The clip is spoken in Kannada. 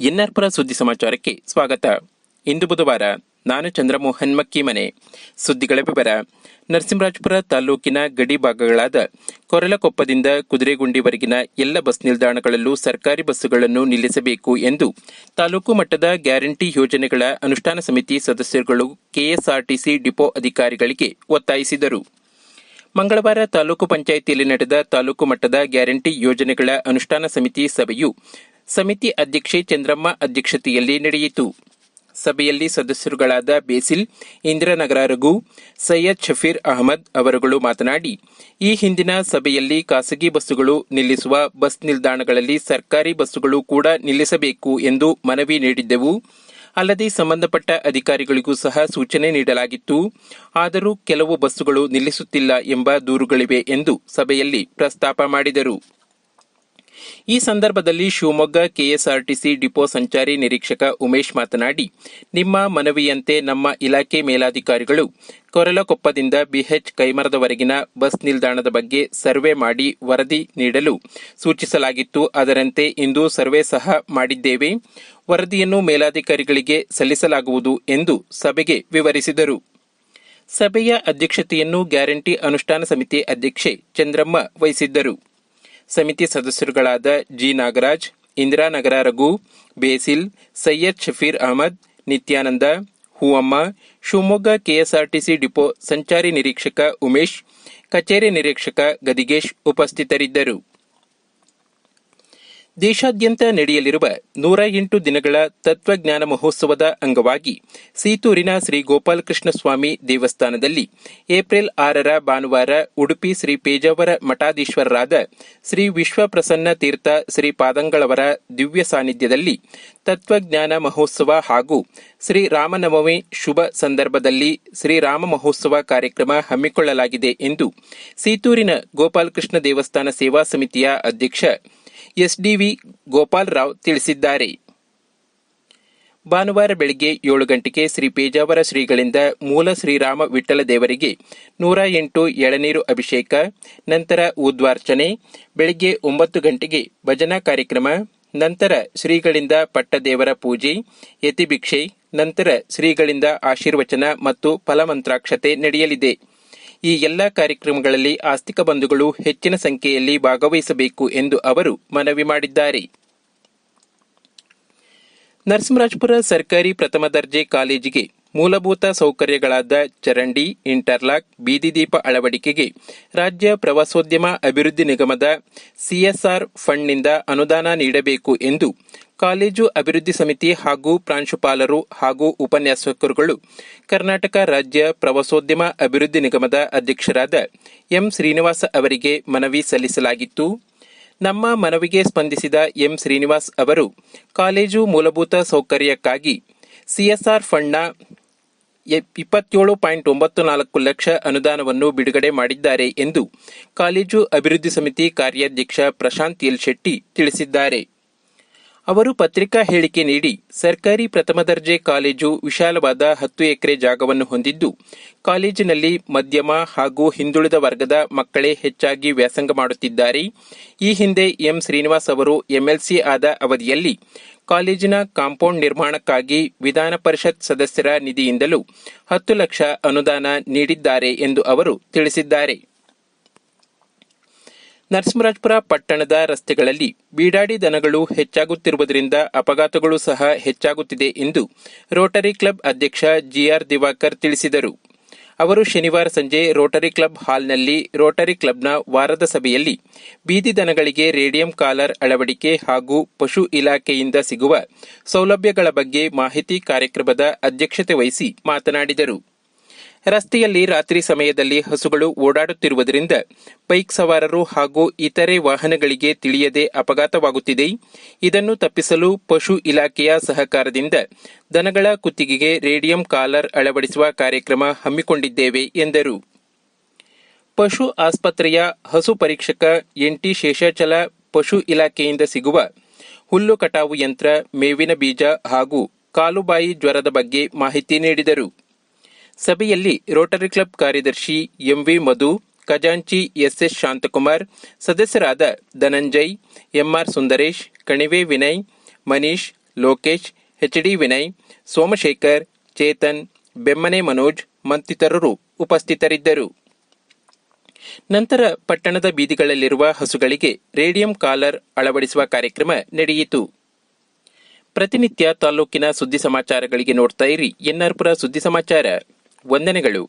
ಎನ್ಆರ್ಪುರ ಸುದ್ದಿ ಸಮಾಚಾರಕ್ಕೆ ಸ್ವಾಗತ. ಇಂದು ಬುಧವಾರ ನಾನು ಚಂದ್ರಮೋಹನ್ ಮಕ್ಕಿಮನೆ. ಸುದ್ದಿಗಳ ವಿವರ. ನರಸಿಂಹರಾಜಪುರ ತಾಲೂಕಿನ ಗಡಿ ಭಾಗಗಳಾದ ಕೊರಲಕೊಪ್ಪದಿಂದ ಕುದುರೆಗುಂಡಿವರೆಗಿನ ಎಲ್ಲ ಬಸ್ ನಿಲ್ದಾಣಗಳಲ್ಲೂ ಸರ್ಕಾರಿ ಬಸ್ಸುಗಳನ್ನು ನಿಲ್ಲಿಸಬೇಕು ಎಂದು ತಾಲೂಕು ಮಟ್ಟದ ಗ್ಯಾರಂಟಿ ಯೋಜನೆಗಳ ಅನುಷ್ಠಾನ ಸಮಿತಿ ಸದಸ್ಯರುಗಳು ಕೆಎಸ್ಆರ್ಟಿಸಿ ಡಿಪೋ ಅಧಿಕಾರಿಗಳಿಗೆ ಒತ್ತಾಯಿಸಿದರು. ಮಂಗಳವಾರ ತಾಲೂಕು ಪಂಚಾಯಿತಿಯಲ್ಲಿ ನಡೆದ ತಾಲೂಕು ಮಟ್ಟದ ಗ್ಯಾರಂಟಿ ಯೋಜನೆಗಳ ಅನುಷ್ಠಾನ ಸಮಿತಿ ಸಭೆಯು ಸಮಿತಿ ಅಧ್ಯಕ್ಷೆ ಚಂದ್ರಮ್ಮ ಅಧ್ಯಕ್ಷತೆಯಲ್ಲಿ ನಡೆಯಿತು. ಸಭೆಯಲ್ಲಿ ಸದಸ್ಯರುಗಳಾದ ಬೇಸಿಲ್, ಇಂದಿರಾನಗರ ರಘು, ಸೈಯದ್ ಶಫೀರ್ ಅಹಮದ್ ಅವರುಗಳು ಮಾತನಾಡಿ, ಈ ಹಿಂದಿನ ಸಭೆಯಲ್ಲಿ ಖಾಸಗಿ ಬಸ್ಸುಗಳು ನಿಲ್ಲಿಸುವ ಬಸ್ ನಿಲ್ದಾಣಗಳಲ್ಲಿ ಸರ್ಕಾರಿ ಬಸ್ಸುಗಳು ಕೂಡ ನಿಲ್ಲಿಸಬೇಕು ಎಂದು ಮನವಿ ನೀಡಿದ್ದೆವು. ಅಲ್ಲದೆ ಸಂಬಂಧಪಟ್ಟ ಅಧಿಕಾರಿಗಳಿಗೂ ಸಹ ಸೂಚನೆ ನೀಡಲಾಗಿತ್ತು. ಆದರೂ ಕೆಲವು ಬಸ್ಸುಗಳು ನಿಲ್ಲಿಸುತ್ತಿಲ್ಲ ಎಂಬ ದೂರುಗಳಿವೆ ಎಂದು ಸಭೆಯಲ್ಲಿ ಪ್ರಸ್ತಾಪ ಮಾಡಿದರು. ಈ ಸಂದರ್ಭದಲ್ಲಿ ಶಿವಮೊಗ್ಗ ಕೆಎಸ್ಆರ್ಟಿಸಿ ಡಿಪೋ ಸಂಚಾರಿ ನಿರೀಕ್ಷಕ ಉಮೇಶ್ ಮಾತನಾಡಿ, ನಿಮ್ಮ ಮನವಿಯಂತೆ ನಮ್ಮ ಇಲಾಖೆ ಮೇಲಾಧಿಕಾರಿಗಳು ಕೊರಲಕೊಪ್ಪದಿಂದ ಬಿಎಚ್ ಕೈಮರದವರೆಗಿನ ಬಸ್ ನಿಲ್ದಾಣದ ಬಗ್ಗೆ ಸರ್ವೆ ಮಾಡಿ ವರದಿ ನೀಡಲು ಸೂಚಿಸಲಾಗಿತ್ತು. ಅದರಂತೆ ಇಂದು ಸರ್ವೆ ಸಹ ಮಾಡಿದ್ದೇವೆ. ವರದಿಯನ್ನು ಮೇಲಾಧಿಕಾರಿಗಳಿಗೆ ಸಲ್ಲಿಸಲಾಗುವುದು ಎಂದು ಸಭೆಗೆ ವಿವರಿಸಿದರು. ಸಭೆಯ ಅಧ್ಯಕ್ಷತೆಯನ್ನು ಗ್ಯಾರಂಟಿ ಅನುಷ್ಠಾನ ಸಮಿತಿ ಅಧ್ಯಕ್ಷೆ ಚಂದ್ರಮ್ಮ ವಹಿಸಿದ್ದರು. ಸಮಿತಿ ಸದಸ್ಯರುಗಳಾದ G Nagaraj Indiranagar Raghu, Basil, Syed Shafeer Ahmed, Nityananda, Hoovamma, Shivamogga KSRTC depot ಸಂಚಾರಿ ನಿರೀಕ್ಷಕ ಉಮೇಶ್, ಕಚೇರಿ ನಿರೀಕ್ಷಕ ಗದಿಗೇಶ್ ಉಪಸ್ಥಿತರಿದ್ದರು. ದೇಶಾದ್ಯಂತ ನಡೆಯಲಿರುವ ನೂರ ಎಂಟು ದಿನಗಳ ತತ್ವಜ್ಞಾನ ಮಹೋತ್ಸವದ ಅಂಗವಾಗಿ ಸೀತೂರಿನ ಶ್ರೀ ಗೋಪಾಲಕೃಷ್ಣ ಸ್ವಾಮಿ ದೇವಸ್ಥಾನದಲ್ಲಿ ಏಪ್ರಿಲ್ ಆರರ ಭಾನುವಾರ ಉಡುಪಿ ಶ್ರೀ ಪೇಜಾವರ ಮಠಾಧೀಶ್ವರರಾದ ಶ್ರೀ ವಿಶ್ವಪ್ರಸನ್ನ ತೀರ್ಥ ಶ್ರೀ ಪಾದಂಗಳವರ ದಿವ್ಯ ಸಾನ್ನಿಧ್ಯದಲ್ಲಿ ತತ್ವಜ್ಞಾನ ಮಹೋತ್ಸವ ಹಾಗೂ ಶ್ರೀ ರಾಮನವಮಿ ಶುಭ ಸಂದರ್ಭದಲ್ಲಿ ಶ್ರೀರಾಮ ಮಹೋತ್ಸವ ಕಾರ್ಯಕ್ರಮ ಹಮ್ಮಿಕೊಳ್ಳಲಾಗಿದೆ ಎಂದು ಸೀತೂರಿನ ಗೋಪಾಲಕೃಷ್ಣ ದೇವಸ್ಥಾನ ಸೇವಾ ಸಮಿತಿಯ ಅಧ್ಯಕ್ಷ ಎಸ್ಡಿವಿ ಗೋಪಾಲರಾವ್ ತಿಳಿಸಿದ್ದಾರೆ. ಭಾನುವಾರ ಬೆಳಗ್ಗೆ ಏಳು ಗಂಟೆಗೆ ಶ್ರೀ ಪೇಜಾವರ ಶ್ರೀಗಳಿಂದ ಮೂಲ ಶ್ರೀರಾಮ ವಿಠಲ ದೇವರಿಗೆ ನೂರ ಎಂಟು ಎಳನೀರು ಅಭಿಷೇಕ, ನಂತರ ಉದ್ವಾರ್ಚನೆ ಬೆಳಗ್ಗೆ ಒಂಬತ್ತು ಗಂಟೆಗೆ ಭಜನಾ ಕಾರ್ಯಕ್ರಮ, ನಂತರ ಶ್ರೀಗಳಿಂದ ಪಟ್ಟದೇವರ ಪೂಜೆ, ಯತಿಭಿಕ್ಷೆ, ನಂತರ ಶ್ರೀಗಳಿಂದ ಆಶೀರ್ವಚನ ಮತ್ತು ಫಲಮಂತ್ರಾಕ್ಷತೆ ನಡೆಯಲಿದೆ. ಈ ಎಲ್ಲ ಕಾರ್ಯಕ್ರಮಗಳಲ್ಲಿ ಆಸ್ತಿಕ ಬಂಧುಗಳು ಹೆಚ್ಚಿನ ಸಂಖ್ಯೆಯಲ್ಲಿ ಭಾಗವಹಿಸಬೇಕು ಎಂದು ಅವರು ಮನವಿ ಮಾಡಿದ್ದಾರೆ. ನರಸಿಂಹರಾಜಪುರ ಸರ್ಕಾರಿ ಪ್ರಥಮ ದರ್ಜೆ ಕಾಲೇಜಿಗೆ ಮೂಲಭೂತ ಸೌಕರ್ಯಗಳಾದ ಚರಂಡಿ, ಇಂಟರ್ಲಾಕ್, ಬೀದಿ ದೀಪ ಅಳವಡಿಕೆಗೆ ರಾಜ್ಯ ಪ್ರವಾಸೋದ್ಯಮ ಅಭಿವೃದ್ಧಿ ನಿಗಮದ ಸಿಎಸ್ಆರ್ ಫಂಡ್ನಿಂದ ಅನುದಾನ ನೀಡಬೇಕು ಎಂದು ಕಾಲೇಜು ಅಭಿವೃದ್ಧಿ ಸಮಿತಿ ಹಾಗೂ ಪ್ರಾಂಶುಪಾಲರು ಹಾಗೂ ಉಪನ್ಯಾಸಕರುಗಳು ಕರ್ನಾಟಕ ರಾಜ್ಯ ಪ್ರವಾಸೋದ್ಯಮ ಅಭಿವೃದ್ಧಿ ನಿಗಮದ ಅಧ್ಯಕ್ಷರಾದ ಎಂ ಶ್ರೀನಿವಾಸ ಅವರಿಗೆ ಮನವಿ ಸಲ್ಲಿಸಲಾಗಿತ್ತು. ನಮ್ಮ ಮನವಿಗೆ ಸ್ಪಂದಿಸಿದ ಎಂ ಶ್ರೀನಿವಾಸ್ ಅವರು, ಕಾಲೇಜು ಮೂಲಭೂತ ಸೌಕರ್ಯಕ್ಕಾಗಿ ಸಿಎಸ್ಆರ್ ಫಂಡ್ನ ಇಪ್ಪತ್ತೇಳು ಪಾಯಿಂಟ್ ಒಂಬತ್ತು ನಾಲ್ಕು ಲಕ್ಷ ಅನುದಾನವನ್ನು ಬಿಡುಗಡೆ ಮಾಡಿದ್ದಾರೆ ಎಂದು ಕಾಲೇಜು ಅಭಿವೃದ್ಧಿ ಸಮಿತಿ ಕಾರ್ಯಾಧ್ಯಕ್ಷ ಪ್ರಶಾಂತ್ ಎಲ್ ಶೆಟ್ಟಿ ತಿಳಿಸಿದ್ದಾರೆ. ಅವರು ಪತ್ರಿಕಾ ಹೇಳಿಕೆ ನೀಡಿ, ಸರ್ಕಾರಿ ಪ್ರಥಮ ದರ್ಜೆ ಕಾಲೇಜು ವಿಶಾಲವಾದ ಹತ್ತು ಎಕರೆ ಜಾಗವನ್ನು ಹೊಂದಿದ್ದು, ಕಾಲೇಜಿನಲ್ಲಿ ಮಧ್ಯಮ ಹಾಗೂ ಹಿಂದುಳಿದ ವರ್ಗದ ಮಕ್ಕಳೇ ಹೆಚ್ಚಾಗಿ ವ್ಯಾಸಂಗ ಮಾಡುತ್ತಿದ್ದಾರೆ. ಈ ಹಿಂದೆ ಎಂ. ಶ್ರೀನಿವಾಸ್ ಅವರು ಎಂಎಲ್ಸಿ ಆದ ಅವಧಿಯಲ್ಲಿ ಕಾಲೇಜಿನ ಕಾಂಪೌಂಡ್ ನಿರ್ಮಾಣಕ್ಕಾಗಿ ವಿಧಾನ ಪರಿಷತ್ ಸದಸ್ಯರ ನಿಧಿಯಿಂದಲೂ ಹತ್ತು ಲಕ್ಷ ಅನುದಾನ ನೀಡಿದ್ದಾರೆ ಎಂದು ಅವರು ತಿಳಿಸಿದ್ದಾರೆ. ನರಸಿಂಹರಾಜಪುರ ಪಟ್ಟಣದ ರಸ್ತೆಗಳಲ್ಲಿ ಬೀಡಾಡಿ ದನಗಳು ಹೆಚ್ಚಾಗುತ್ತಿರುವುದರಿಂದ ಅಪಘಾತಗಳು ಸಹ ಹೆಚ್ಚಾಗುತ್ತಿದೆ ಎಂದು ರೋಟರಿ ಕ್ಲಬ್ ಅಧ್ಯಕ್ಷ ಜಿಆರ್ ದಿವಾಕರ್ ತಿಳಿಸಿದರು. ಅವರು ಶನಿವಾರ ಸಂಜೆ ರೋಟರಿ ಕ್ಲಬ್ ಹಾಲ್ನಲ್ಲಿ ರೋಟರಿ ಕ್ಲಬ್ನ ವಾರದ ಸಭೆಯಲ್ಲಿ ಬೀದಿ ದನಗಳಿಗೆ ರೇಡಿಯಂ ಕಾಲರ್ ಅಳವಡಿಕೆ ಹಾಗೂ ಪಶು ಇಲಾಖೆಯಿಂದ ಸಿಗುವ ಸೌಲಭ್ಯಗಳ ಬಗ್ಗೆ ಮಾಹಿತಿ ಕಾರ್ಯಕ್ರಮದ ಅಧ್ಯಕ್ಷತೆ ವಹಿಸಿ ಮಾತನಾಡಿದರು. ರಸ್ತೆಯಲ್ಲಿ ರಾತ್ರಿ ಸಮಯದಲ್ಲಿ ಹಸುಗಳು ಓಡಾಡುತ್ತಿರುವುದರಿಂದ ಬೈಕ್ ಸವಾರರು ಹಾಗೂ ಇತರೆ ವಾಹನಗಳಿಗೆ ತಿಳಿಯದೆ ಅಪಘಾತವಾಗುತ್ತಿದೆ. ಇದನ್ನು ತಪ್ಪಿಸಲು ಪಶು ಇಲಾಖೆಯ ಸಹಕಾರದಿಂದ ದನಗಳ ಕುತ್ತಿಗೆಗೆ ರೇಡಿಯಂ ಕಾಲರ್ ಅಳವಡಿಸುವ ಕಾರ್ಯಕ್ರಮ ಹಮ್ಮಿಕೊಂಡಿದ್ದೇವೆ, ಎಂದರು. ಪಶು ಆಸ್ಪತ್ರೆಯ ಹಸು ಪರೀಕ್ಷಕ ಎನ್ಟಿ ಶೇಷಾಚಲ ಪಶು ಇಲಾಖೆಯಿಂದ ಸಿಗುವ ಹುಲ್ಲು ಕಟಾವು ಯಂತ್ರ, ಮೇವಿನ ಬೀಜ ಹಾಗೂ ಕಾಲುಬಾಯಿ ಜ್ವರದ ಬಗ್ಗೆ ಮಾಹಿತಿ ನೀಡಿದರು. ಸಭೆಯಲ್ಲಿ ರೋಟರಿ ಕ್ಲಬ್ ಕಾರ್ಯದರ್ಶಿ ಎಂವಿ ಮಧು, ಖಜಾಂಚಿ ಎಸ್ಎಸ್ ಶಾಂತಕುಮಾರ್, ಸದಸ್ಯರಾದ ಧನಂಜಯ್, ಎಂಆರ್ ಸುಂದರೇಶ್, ಕಣಿವೆ ವಿನಯ್, ಮನೀಶ್, ಲೋಕೇಶ್, ಎಚ್ಡಿ ವಿನಯ್, ಸೋಮಶೇಖರ್, ಚೇತನ್, ಬೆಮ್ಮನೆ ಮನೋಜ್ ಮತ್ತಿತರರು ಉಪಸ್ಥಿತರಿದ್ದರು. ನಂತರ ಪಟ್ಟಣದ ಬೀದಿಗಳಲ್ಲಿರುವ ಹಸುಗಳಿಗೆ ರೇಡಿಯಂ ಕಾಲರ್ ಅಳವಡಿಸುವ ಕಾರ್ಯಕ್ರಮ ನಡೆಯಿತು. ಪ್ರತಿನಿತ್ಯ ತಾಲೂಕಿನ ಸುದ್ದಿ ಸಮಾಚಾರಗಳಿಗೆ ನೋಡ್ತಾ ಇರಿ ಎನ್ಆರ್ಪುರ ಸುದ್ದಿ ಸಮಾಚಾರ. ವಂದನೆಗಳು.